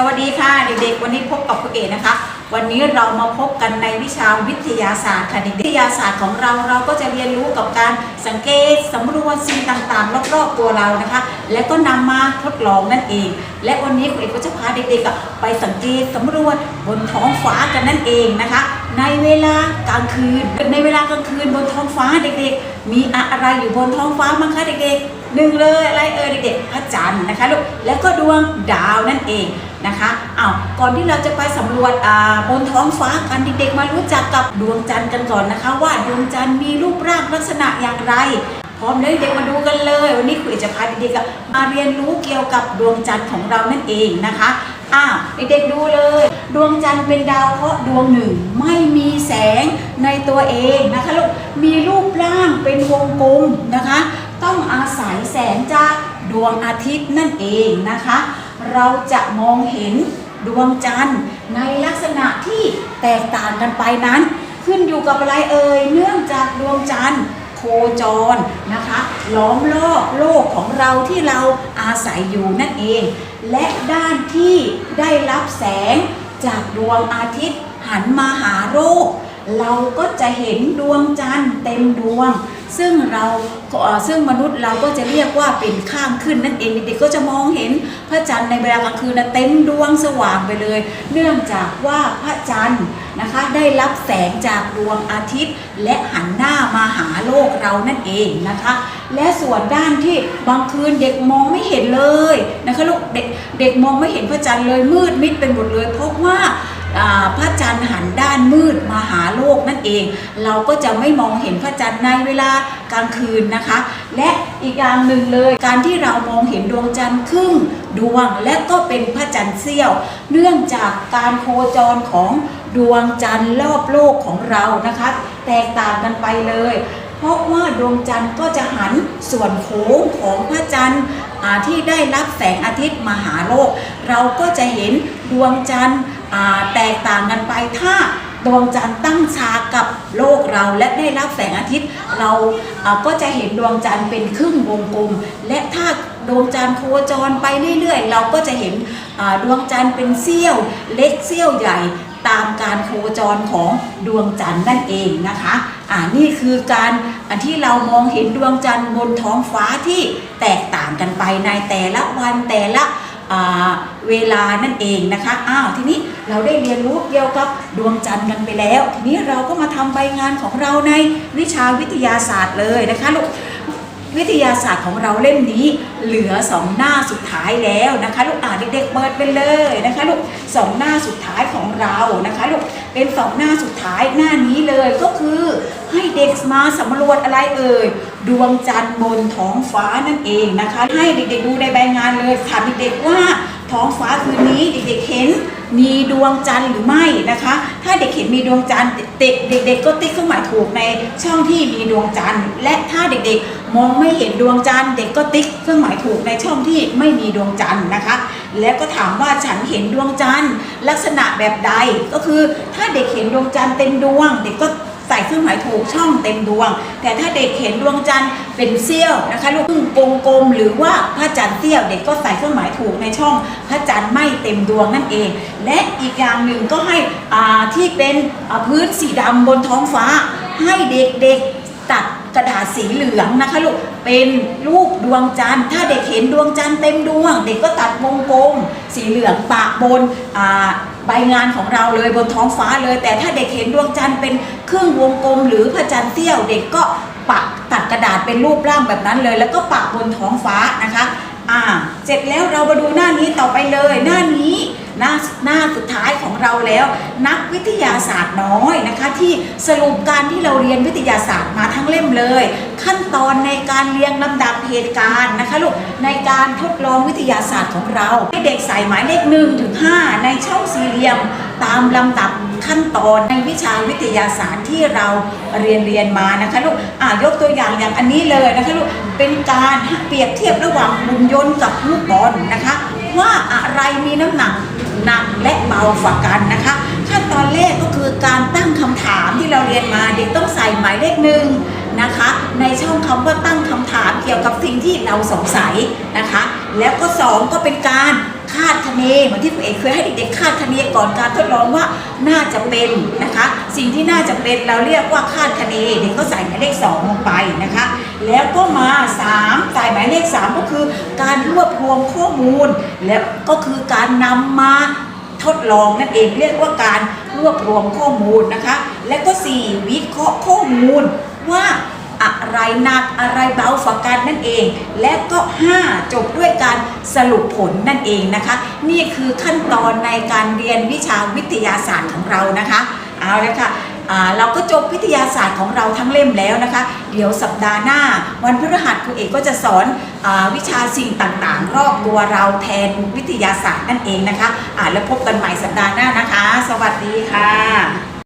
สวัสดีค่ะเด็กๆ วันนี้พบกับครูเอกนะคะ วันนี้เรามาพบกันในวิชาวิทยาศาสตร์ค่ะเด็กวิทยาศาสตร์ของเราเราก็จะเรียนรู้กับการสังเกตสำรวจสิ่งต่างๆ รอบๆตัวเรานะคะ และก็นำมาทดลองนั่นเอง และวันนี้ครูเอกก็จะพาเด็กๆไปสังเกตสำรวจบนท้องฟ้ากันนั่นเองนะคะ ในเวลากลางคืนในเวลากลางคืนบนท้องฟ้าเด็กๆ มีอะไรอยู่บนท้องฟ้าบ้างคะเด็กๆหนึ่งเลยอะไรเอ่ยเด็กๆพระจันทร์นะคะลูกแล้วก็ดวงดาวนั่นเอง นะคะอ้าวก่อนที่เราจะไปสำรวจอ่าบนท้องฟ้ากันเด็กๆมารู้จักกับดวงจันทร์กันก่อนนะคะ ว่าดวงจันทร์มีรูปร่างลักษณะอย่างไร พร้อมแล้วเด็กมาดูกันเลย วันนี้ครูจะพาเด็กๆมาเรียนรู้เกี่ยวกับดวงจันทร์ของเรานั่นเองนะคะอ้าวเด็กๆดูเลย ดวงจันทร์เป็นดาวเคราะห์ดวงหนึ่ง ไม่มีแสงในตัวเองนะคะลูกมีรูปร่างเป็นวงกลมนะคะ ต้องอาศัยแสงจากดวงอาทิตย์นั่นเองนะคะ เราจะมองเห็นดวงจันทร์ในลักษณะที่แตกต่างกันไปนั้น ขึ้นอยู่กับอะไรเอ่ยเนื่องจากดวงจันทร์โคจรนะคะล้อมรอบโลกของเราที่เราอาศัยอยู่นั่นเอง และด้านที่ได้รับแสงจากดวงอาทิตย์หันมาหาโลก เราก็จะเห็นดวงจันทร์เต็มดวง ซึ่งเราซึ่งมนุษย์เราก็จะเรียกว่าเป็นข้างขึ้นนั่นเองเด็กๆก็จะมองเห็นพระจันทร์ในเวลากลางคืนนะเต็มดวงสว่างไปเลย เนื่องจากว่าพระจันทร์นะคะได้รับแสงจากดวงอาทิตย์ และหันหน้ามาหาโลกเรานั่นเองนะคะ และส่วนด้านที่บางคืนเด็กมองไม่เห็นเลยนะคะลูกเด็กเด็กมองไม่เห็นพระจันทร์เลยมืดมิดเป็นหมดเลยเพราะว่า พระจันทร์หันด้านมืดมาหาโลกนั่นเอง เราก็จะไม่มองเห็นพระจันทร์ในเวลากลางคืนนะคะ และอีกอย่างหนึ่งเลยการที่เรามองเห็นดวงจันทร์ครึ่งดวงและก็เป็นพระจันทร์เสี้ยว เนื่องจากการโคจรของดวงจันทร์รอบโลกของเรานะคะ แตกต่างกันไปเลยเพราะว่าดวงจันทร์ก็จะหันส่วนโค้งของพระจันทร์ที่ได้รับแสงอาทิตย์มาหาโลก เราก็จะเห็นดวงจันทร์ แตกต่างกันไปถ้าดวงจันทร์ตั้งฉากกับโลกเราและได้รับแสงอาทิตย์ เราก็จะเห็นดวงจันทร์เป็นครึ่งวงกลม และถ้าดวงจันทร์โคจรไปเรื่อยๆ เราก็จะเห็นดวงจันทร์เป็นเสี้ยวเล็กเสี้ยวใหญ่ตามการโคจรของดวงจันทร์นั่นเองนะคะอ่านี่คือการที่เรามองเห็นดวงจันทร์บนท้องฟ้าที่แตกต่างกันไปในแต่ละวันแต่ละ เวลานั่นเองนะคะอ้าวทีนี้เราได้เรียนรู้เกี่ยวกับดวงจันทร์กันไปแล้ว ทีนี้เราก็มาทำใบงานของเราในวิชาวิทยาศาสตร์เลยนะคะลูกวิทยาศาสตร์ของเราเล่มนี้เหลือสองหน้าสุดท้ายแล้วนะคะลูกอ่านเด็กๆเปิดไปเลยนะคะลูกสองหน้าสุดท้ายของเรานะคะลูกเป็นสองหน้าสุดท้ายหน้านี้เลยก็คือ ให้เด็กมาสำรวจอะไรเอ่ยดวงจันทร์บนท้องฟ้านั่นเองนะคะ ให้เด็กๆดูในใบงานเลยถามเด็กๆว่าท้องฟ้าคืนนี้เด็กๆเห็นมีดวงจันทร์หรือไม่นะคะ ถ้าเด็กเห็นมีดวงจันทร์เด็กเด็กๆก็ติ๊กเครื่องหมายถูกในช่องที่มีดวงจันทร์ และถ้าเด็กๆ มองไม่เห็นดวงจันทร์เด็กก็ติ๊กเครื่องหมายถูกในช่องที่ไม่มีดวงจันทร์นะคะ แล้วก็ถามว่าฉันเห็นดวงจันทร์ลักษณะแบบใดก็คือถ้าเด็กเห็นดวงจันทร์เต็มดวง เด็กก็ ใส่เครื่องหมายถูกช่องเต็มดวง แต่ถ้าเด็กเห็นดวงจันทร์เป็นเสี้ยวนะคะลูกครึ่งกลมๆหรือว่าพระจันทร์เสี้ยวเด็กก็ใส่เครื่องหมายถูกในช่องพระจันทร์ไม่เต็มดวงนั่นเอง และอีกอย่างหนึ่งก็ให้อ่าที่เป็นพื้นสีดำบนท้องฟ้าให้เด็กๆ กระดาษสีเหลืองนะคะลูกเป็นรูปดวงจันทร์ถ้าเด็กเห็นดวงจันทร์เต็มดวง เด็กก็ตัดวงกลมสีเหลืองปะบนใบงานของเราเลยบนท้องฟ้าเลย แต่ถ้าเด็กเห็นดวงจันทร์เป็นครึ่งวงกลม หรือพระจันทร์เตี้ยวเด็กก็ปักตัดกระดาษเป็นรูปร่างแบบนั้นเลย แล้วก็ปักบนท้องฟ้านะคะอ่าเสร็จแล้วเรามาดูหน้านี้ต่อไปเลย หน้านี้ หน้าหน้าสุดท้ายของเราแล้ว นักวิทยาศาสตร์น้อยนะคะ ที่สรุปการที่เราเรียนวิทยาศาสตร์มาทั้งเล่มเลย ขั้นตอนในการเรียงลำดับเหตุการณ์นะคะลูกในการทดลองวิทยาศาสตร์ของเราให้เด็กใส่หมายเลขหนึ่งถึงห้าในช่องสี่เหลี่ยมตามลำดับขั้นตอนในวิชาวิทยาศาสตร์ที่เราเรียนเรียนมานะคะลูกอ่ายกตัวอย่างอย่างอันนี้เลยนะคะลูกเป็นการเปรียบเทียบระหว่างหุ่นยนต์กับลูกบอลนะคะ ว่าอะ ไรมีน้ำหนักหนักและเบากว่ากันนะคะ ขั้นตอนแรกก็คือการตั้งคำถามที่เราเรียนมาเด็กต้องใส่หมายเลขหนึ่งนะคะ ในช่องคำว่าตั้งคำถามเที่เราสงสัยนะคะ แล้วก็สองก็เป็นการคาดคะเนเหมือนที่คุณเอกเคยให้เด็กๆคาดคะเนก่อนการทดลองว่าน่าจะเป็นนะคะ สิ่งที่น่าจะเป็นเราเรียกว่าคาดคะเนเด็กก็ใส่หมายเลขสองลงไปนะคะ แล้วก็มาสามใส่หมายเลขสามก็คือการรวบรวมข้อมูล แล้วก็คือการนำมาทดลองนั่นเองเรียกว่าการรวบรวมข้อมูลนะคะ และก็ 4 วิเคราะห์ข้อมูลว่า อะไรหนักอะไรเบาฝักกันนั่นเอง และก็ 5 จบด้วยการสรุปผลนั่นเองนะคะ นี่คือขั้นตอนในการเรียนวิชาวิทยาศาสตร์ของเรานะคะเอาละค่ะเราก็จบวิทยาศาสตร์ของเราทั้งเล่มแล้วนะคะ เดี๋ยวสัปดาห์หน้า วันพฤหัสครูเอกก็จะสอนอวิชาสิ่งต่างๆ รอบตัวเราแทนวิทยาศาสตร์นั่นเองนะคะอ่าแล้วพบกันใหม่สัปดาห์หน้านะคะ สวัสดีค่ะ